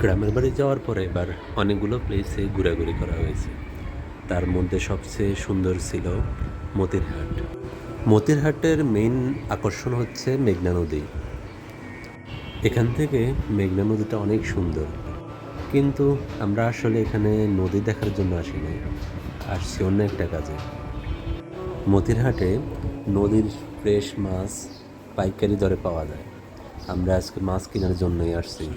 গ্রামের বাড়ি যাওয়ার পরে এবার অনেকগুলো প্লেসে ঘোরাঘুরি করা হয়েছে। তার মধ্যে সবচেয়ে সুন্দর ছিল মতিরহাট। মতিরহাটের মেইন আকর্ষণ হচ্ছে মেঘনা নদী। এখান থেকে মেঘনা নদীটা অনেক সুন্দর। কিন্তু আমরা আসলে এখানে নদী দেখার জন্য আসিনি। আসছি অন্য একটা কাজে। মতিরহাটে নদীর ফ্রেশ মাছ পাইকারি দরে পাওয়া যায়। আমরা আজকে মাছ কেনার জন্যই আসছি।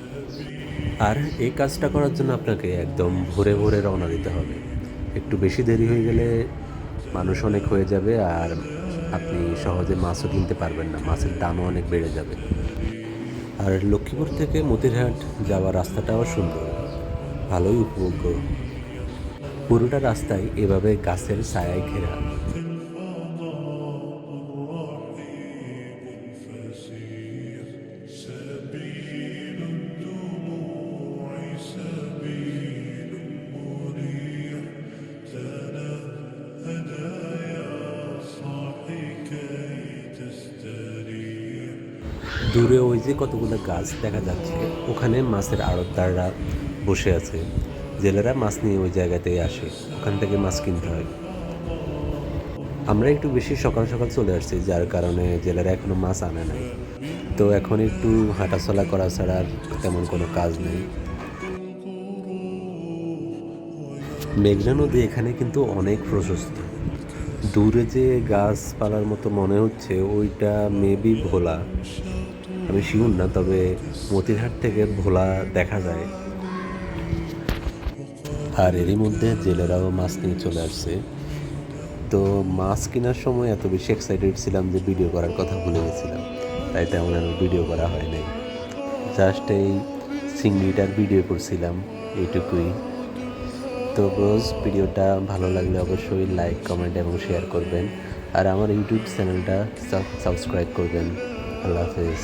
আর এই কাজটা করার জন্য আপনাকে একদম ভোরে ভোরে রওনা দিতে হবে। একটু বেশি দেরি হয়ে গেলে মানুষ অনেক হয়ে যাবে আর আপনি সহজে মাছও কিনতে পারবেন না, মাছের দামও অনেক বেড়ে যাবে। আর লক্ষ্মীপুর থেকে মতিরহাট যাওয়ার রাস্তাটাও সুন্দর, ভালোই উপভোগ্য। পুরোটা রাস্তায় এভাবে গাছের ছায়ায় ঘেরা। দূরে ওই যে কতগুলো গাছ দেখা যাচ্ছে, ওখানে মাছের আড়তদাররা বসে আছে। জেলেরা মাছ নিয়ে ওই জায়গাতেই আসে, ওখান থেকে মাছ কিনতে হয়। আমরা একটু বেশি সকাল সকাল চলে আসছি, যার কারণে জেলেরা এখনও মাছ আনে নাই। তো এখন একটু হাঁটাচলা করা ছাড়া আর তেমন কোনো কাজ নেই। মেঘনা নদী এখানে কিন্তু অনেক প্রশস্ত। দূরে যে গাছপালার মতো মনে হচ্ছে, ওইটা মেবি ভোলা। আমি শিউর না, তবে মতিরহাট থেকে ভোলা দেখা যায়। আর এরই মধ্যে জেলেরাও মাছ নিয়ে চলে আসছে। তো মাছ কেনার সময় এত বেশি এক্সাইটেড ছিলাম যে ভিডিও করার কথা ভুলে গেছিলাম। তাই তেমন আর ভিডিও করা হয় নাই। জাস্ট এই চিংড়িটার ভিডিও করছিলাম, এইটুকুই। তো রোজ ভিডিওটা ভালো লাগলে অবশ্যই লাইক কমেন্ট এবং শেয়ার করবেন। আর আমার ইউটিউব চ্যানেলটা সাবস্ক্রাইব করবেন। আল্লাহ হাফেজ।